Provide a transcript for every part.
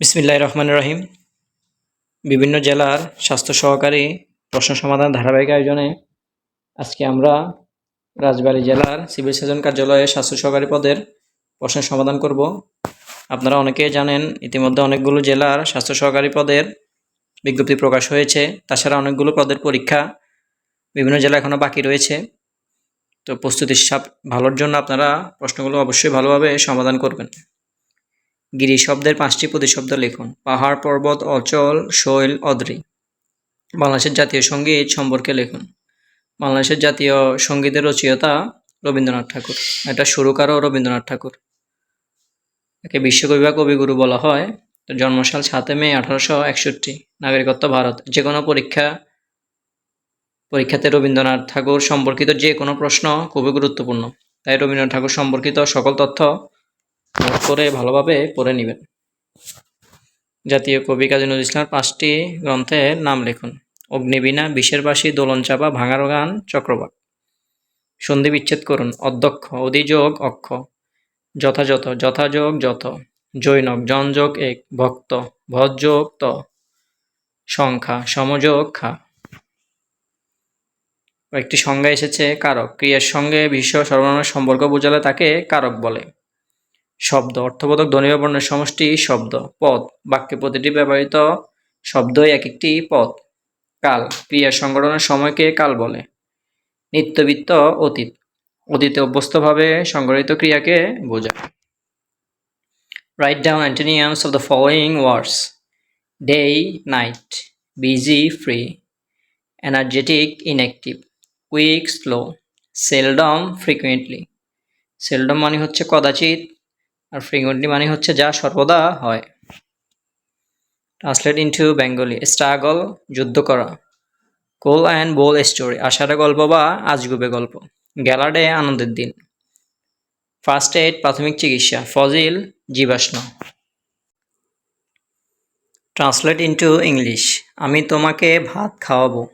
বিসমিল্লাহ রহমান রহিম। বিভিন্ন জেলার স্বাস্থ্য সহকারী প্রশ্ন সমাধান ধারাবাহিক আয়োজনে আজকে আমরা রাজবাড়ী জেলার সিভিল সার্জন কার্যালয়ে স্বাস্থ্য সহকারী পদের প্রশ্ন সমাধান করব। আপনারা অনেকেই জানেন, ইতিমধ্যে অনেকগুলো জেলার স্বাস্থ্য সহকারী পদের বিজ্ঞপ্তি প্রকাশ হয়েছে। তাছাড়া অনেকগুলো পদের পরীক্ষা বিভিন্ন জেলা এখনও বাকি রয়েছে। তো প্রস্তুতির ভালোর জন্য আপনারা প্রশ্নগুলো অবশ্যই ভালোভাবে সমাধান করবেন। গিরি শব্দের পাঁচটি প্রতিশব্দ লিখুন। পাহাড়, পর্বত, অচল, শৈল, অদ্রি। বাংলাদেশের জাতীয় সংগীত সম্পর্কে লিখুন। বাংলাদেশের জাতীয় সঙ্গীতের রচয়িতা রবীন্দ্রনাথ ঠাকুর। এটা সুরকারও রবীন্দ্রনাথ ঠাকুর। একে বিশ্বকবি বা কবিগুরু বলা হয়। জন্মসাল সাতে মে আঠারোশো একষট্টি। নাগরিকত্ব ভারত। যে কোনো পরীক্ষা, পরীক্ষাতে রবীন্দ্রনাথ ঠাকুর সম্পর্কিত যে কোনো প্রশ্ন খুবই গুরুত্বপূর্ণ। তাই রবীন্দ্রনাথ ঠাকুর সম্পর্কিত সকল তথ্য নোট করে ভালোভাবে পড়ে নেবেন। জাতীয় কবি কাজী নজরুল ইসলামের পাঁচটি গ্রন্থের নাম লিখুন। অগ্নিবীণা বিষের বাসী দোলন চাপা ভাঙার গান চক্রবাক। সন্ধি বিচ্ছেদ করুন। অধ্যক্ষ, অধিযোগ, অক্ষ। যথাযথ, যথাযোগ, যথ। জৈনক, জনযোগ, এক। ভক্ত, ভজযোগ, ত। সংখ্যা, সমযোগ, খা। একটি সংজ্ঞা এসেছে কারক। ক্রিয়ার সঙ্গে বিশ্ব সর্বনামের সম্পর্ক বোঝালে তাকে কারক বলে। শব্দ, অর্থবোধক ধ্বনি বা বর্ণের সমষ্টি শব্দ, পদ। বাক্যে প্রতিটি ব্যবহৃত শব্দই এক একটি পদ। কাল, ক্রিয়া সংগঠনের সময়কে কাল বলে। নিত্যবৃত্ত অতীত, অতীতে অভ্যস্তভাবে সংগঠিত ক্রিয়াকে বোঝায়। Write down antonyms of the following words day night busy free energetic inactive quick slow seldom frequently seldom মানে হচ্ছে কদাচিৎ আর ফ্রিকুয়েন্টলি মানে হচ্ছে যা সর্বদা হয়। ট্রান্সলেট ইনটু বেঙ্গলি স্ট্রাগল যুদ্ধ করা। কোল অ্যান্ড বোল স্টোরি আষাঢ়ে গল্প বা আজগুবে গল্প। গ্যালাডে, আনন্দের দিন। ফার্স্ট এড প্রাথমিক চিকিৎসা, ফজিল, জীবাশ্ম। ট্রান্সলেট ইনটু ইংলিশ আমি তোমাকে ভাত খাওয়াবো।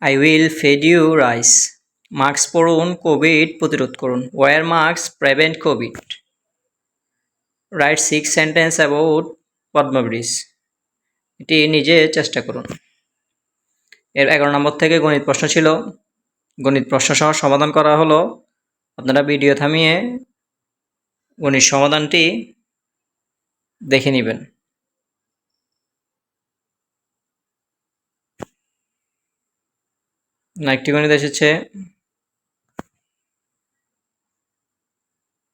I will fed you rice mask পরুন কোভিড প্রতিরোধ করুন। Wear mask prevent Covid. Write six sentence about Padma bridge এটি নিজে চেষ্টা করুন। এর এগারো নম্বর থেকে গণিত প্রশ্ন ছিল। গণিত প্রশ্ন সহ সমাধান করা হলো। আপনারা ভিডিও থামিয়ে গণিত সমাধানটি দেখে নেবেন। একটি গণিত এসেছে।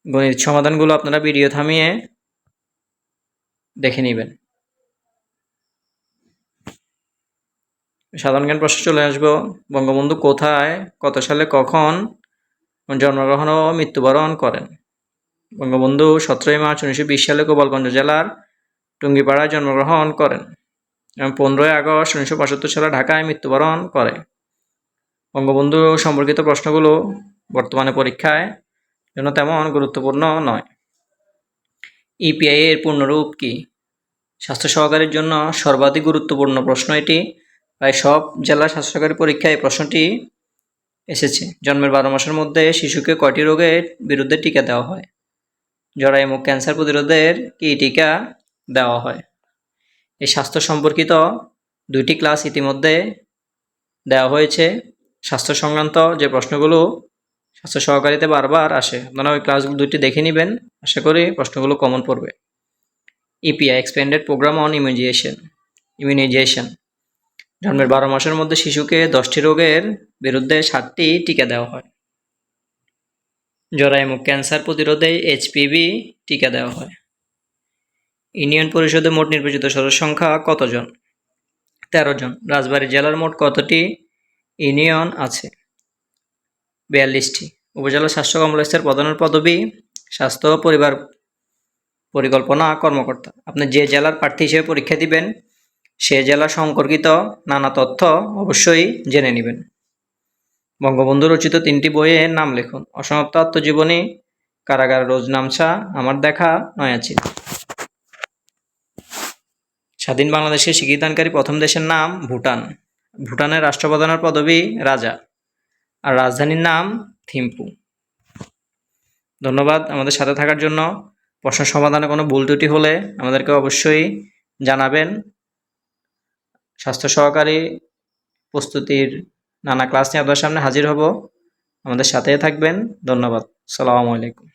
গণিত সমাধানগুলো আপনারা ভিডিও থামিয়ে দেখে নেবেন। সাধারণ জ্ঞান প্রশ্ন চলে আসব। বঙ্গবন্ধু কোথায়, কত সালে, কখন জন্মগ্রহণ ও মৃত্যুবরণ করেন? বঙ্গবন্ধু সতেরোই মার্চ উনিশশো বিশ সালে গোপালগঞ্জ জেলার টুঙ্গিপাড়ায় জন্মগ্রহণ করেন এবং পনেরোই আগস্ট উনিশশো পঁচাত্তর সালে ঢাকায় মৃত্যুবরণ করে। বঙ্গবন্ধু সম্পর্কিত প্রশ্নগুলো বর্তমানে পরীক্ষায় জন্য তেমন গুরুত্বপূর্ণ নয়। ইপিআই এর পূর্ণরূপ কি? স্বাস্থ্য সহকারীর জন্য সর্বাধিক গুরুত্বপূর্ণ প্রশ্ন এটি। প্রায় সব জেলা স্বাস্থ্য সহকারী পরীক্ষায় প্রশ্নটি এসেছে। জন্মের বারো মাসের মধ্যে শিশুকে কয়টি রোগের বিরুদ্ধে টিকা দেওয়া হয়? জরায়ু মুখ ক্যান্সার প্রতিরোধের কি টিকা দেওয়া হয়? এই স্বাস্থ্য সম্পর্কিত দুইটি ক্লাস ইতিমধ্যে দেওয়া হয়েছে। স্বাস্থ্য সংক্রান্ত যে প্রশ্নগুলো স্বাস্থ্য সহকারীতে বারবার আসে। আপনারা ওই ক্লাসগুলো দুইটি দেখে নেবেন। আশা করি প্রশ্নগুলো কমন পড়বে। EPI expanded programme on immunisation immunisation জন্মের বারো মাসের মধ্যে শিশুকে দশটি রোগের বিরুদ্ধে সাতটি টিকা দেওয়া হয়। জরায়ুমুখ ক্যান্সার প্রতিরোধে এইচপিভি টিকা দেওয়া হয়। ইউনিয়ন পরিষদে মোট নির্বাচিত সদস্য সংখ্যা কতজন? তেরো জন। রাজবাড়ী জেলার মোট কতটি ইউনিয়ন আছে? বিয়াল্লিশটি। উপজেলা স্বাস্থ্য কমপ্লেক্সের প্রধানের পদবি, স্বাস্থ্য পরিবার পরিকল্পনা কর্মকর্তা। আপনি যে জেলার প্রার্থী হিসেবে পরীক্ষা দিবেন, সে জেলা সম্পর্কিত নানা তথ্য অবশ্যই জেনে নেবেন। বঙ্গবন্ধু রচিত তিনটি বইয়ের নাম লিখুন। অসমাপ্ত আত্মজীবনী, কারাগার রোজ নামছা, আমার দেখা নয়াচিন স্বাধীন বাংলাদেশের স্বীকৃতিদানকারী প্রথম দেশের নাম ভুটান। ভুটানের রাষ্ট্রপ্রধানের পদবি রাজা। আর রাজধানীর নাম থিম্পু। ধন্যবাদ আমাদের সাথে থাকার জন্য। প্রশ্ন সমাধানে কোনো ভুল ত্রুটি হলে আমাদেরকে অবশ্যই জানাবেন। স্বাস্থ্য সহকারী প্রস্তুতির নানা ক্লাস নিয়ে আপনার সামনে হাজির হব। আমাদের সাথেই থাকবেন। ধন্যবাদ। সালামু আলাইকুম।